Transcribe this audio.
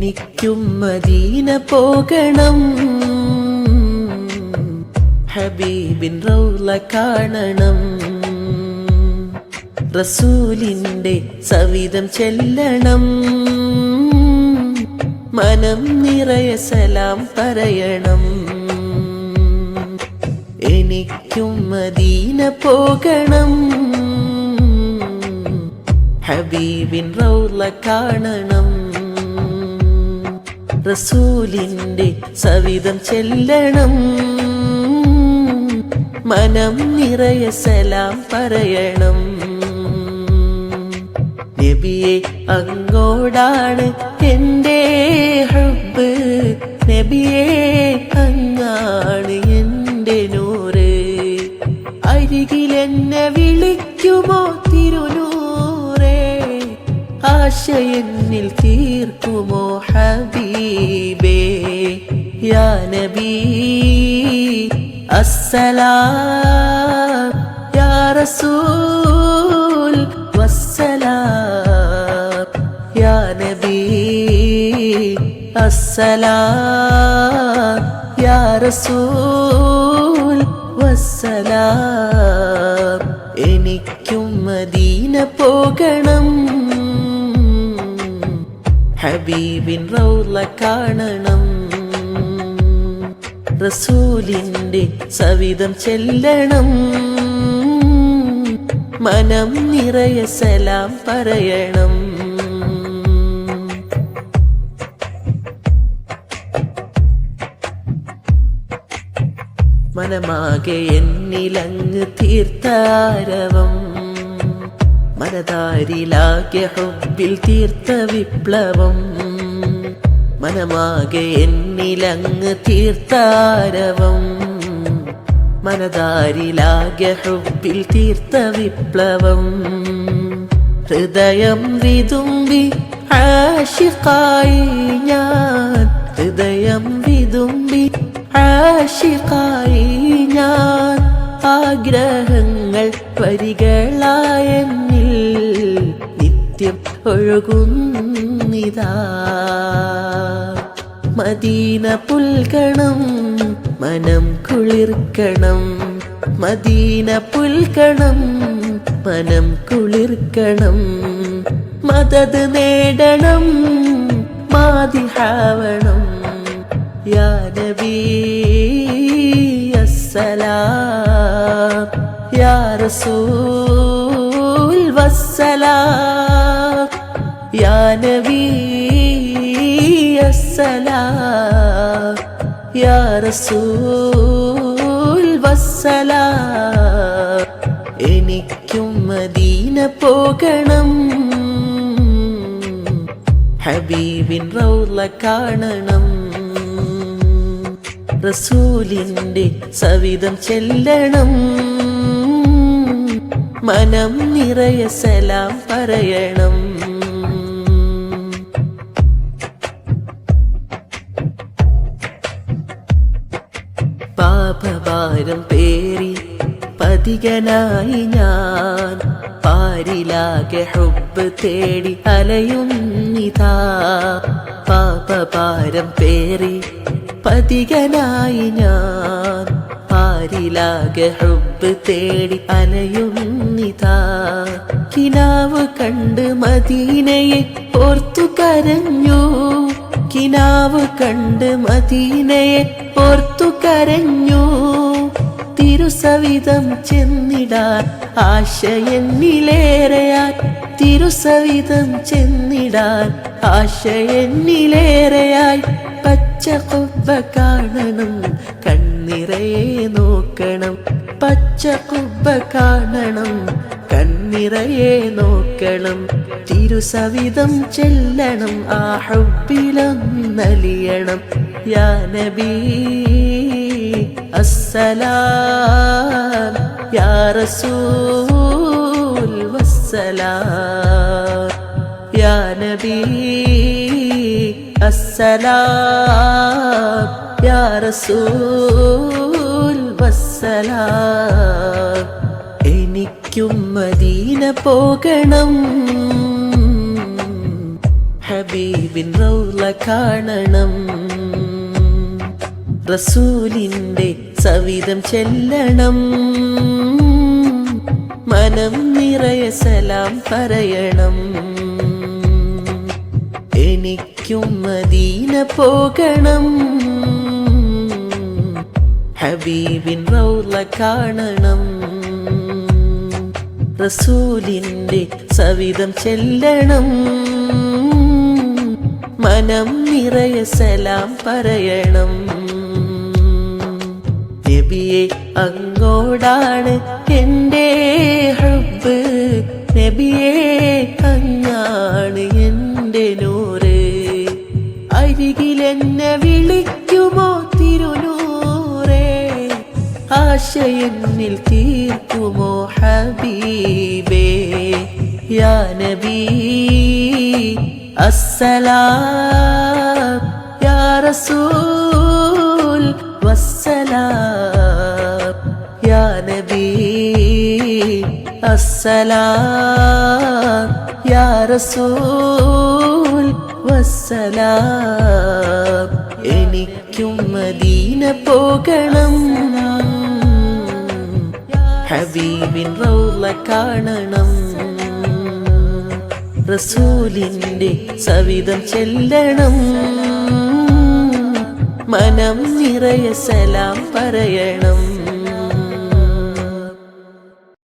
എനിക്കും മദീന പോകണം. ഹബീബിൻ റൗല കാണണം. റസൂലിന്റെ സവിധം ചെല്ലണം. മനം നിറയെ സലാം പറയണം. എനിക്കും മദീന പോകണം. ഹബീബിൻ റൗല കാണണം. റസൂലിന്റെ സവിധം ചെല്ലണം. മനം നിറയ സലാം പറയണം. നബിയെ അങ്ങോടാണ് എന്റെ ഹബ്ബ്. നബിയെ അങ്ങാണ് എന്റെ നൂറ്. അരികിൽ എന്നെ വിളിക്കുമോ തിരുനൂറേ? ആശ എന്നിൽ തീർക്കുമോ? യാ നബി അസ്സലാം യാ റസൂൽ വസ്സലാം യാ നബി അസ്സലാം യാ റസൂൽ വസ്സലാം. എനിക്കും മദീന പോകണം. ഹബീബിൻ റൗല കാണണം. റസൂലിന്റെ സവിധം ചെല്ലണം. മനം നിറയ സലാം പറയണം. മനമാകെ എന്നിലങ്ങ് തീർത്താരവം. മനതാരിലാകെ ഹുബിൽ തീർത്ത വിപ്ലവം. മനമാകെ എന്നിലങ്ങ് തീർത്താരവം. മനതാരിലാകെ ഹൃപ്പിൽ തീർത്ത വിപ്ലവം. ഹൃദയം വിതുമ്പി ആശിക്കായി ഞാൻ. ഹൃദയം വിതുമ്പി ആശിക്കായി ഞാൻ. ആഗ്രഹങ്ങൾ നിത്യം ഒഴുകുന്നിതാ മദീന പുൽകണം മനം കുളിർക്കണം. മദീന പുൽകണം മനം കുളിർക്കണം. മദത് നേടണം മാതിഹാവണം യാ അസ്സലാം. യാ റസൂൽ വസ്സലാം. എനിക്കും മദീന പോകണം ഹബീബിൻ റൗല കാണണം. റസൂലിന്റെ സവിധം ചെല്ലണം. മനം നിറയ സലാം പറയണം. പാപഭാരം പേറി പതികനായി ഞാൻ. പാരിലാകെ ഹുബ് തേടി അലയുന്നിതാ പാപഭാരം പേറി പതികനായി ഞാൻ. പാരിലാകെ ഹുബ് തേടി അലയുന്നിതാ കിനാവ് കണ്ട് മദീനയെ ഓർത്തു കരഞ്ഞു. കിനാവ് കണ്ട് മദീനയെ ഓർത്തു കരഞ്ഞു. തിരുസവിധം ചെന്നിടാൻ ആശയെന്നിലേറെയാൻ തിരുസവിധം ചെന്നിടാൻ ആശയെന്നിലേറെയായി പച്ച കൊബ്ബ കാണണം കണ്ണിറയെ നോക്കണം. പച്ച കൊബ്ബ കാണണം കണ്ണിറയെ നോക്കണം. തിരുസവിധം ചെല്ലണം ആ ഹുബിലൊന്നലിയണം. യാ നബി യാ റസൂൽ വസ്സലാം യാ നബി അസ്സലാം യാ റസൂൽ വസ്സലാം എനിക്കും മദീന പോകണം. ഹബീബിൻ റൗല കാണണം. റസൂലിന്റെ സവിധം ചെല്ലണം. മനം നിറയെ സലാം പറയണം. എനിക്കും മദീന പോകണം. ഹബീബിൻ റൗള കാണണം. റസൂലിന്റെ സവിധം ചെല്ലണം. മനം നിറയെ സലാം പറയണം. നബിയെ അങ്ങോടാണ് എന്റെ ഹബ്ബ് നബിയെ അങ്ങാണ് എന്റെ നൂറ്. അരികിലെന്നെ വിളിക്കുമോ തിരുനൂറേ? ആശയെന്നിൽ തീർക്കുമോ ഹബീബേ? യാ നബി അസ്സലാം. യാ റസൂൽ വസ്സലാം. അസ്സലാം യാ റസൂൽ വസ്സലാം. എനിക്കും മദീന പോകണം. ഹബീബിൻ റൗള കാണണം. റസൂലിന്റെ സവിധം ചെല്ലണം. മനം നിറയെ സലാം പറയണം.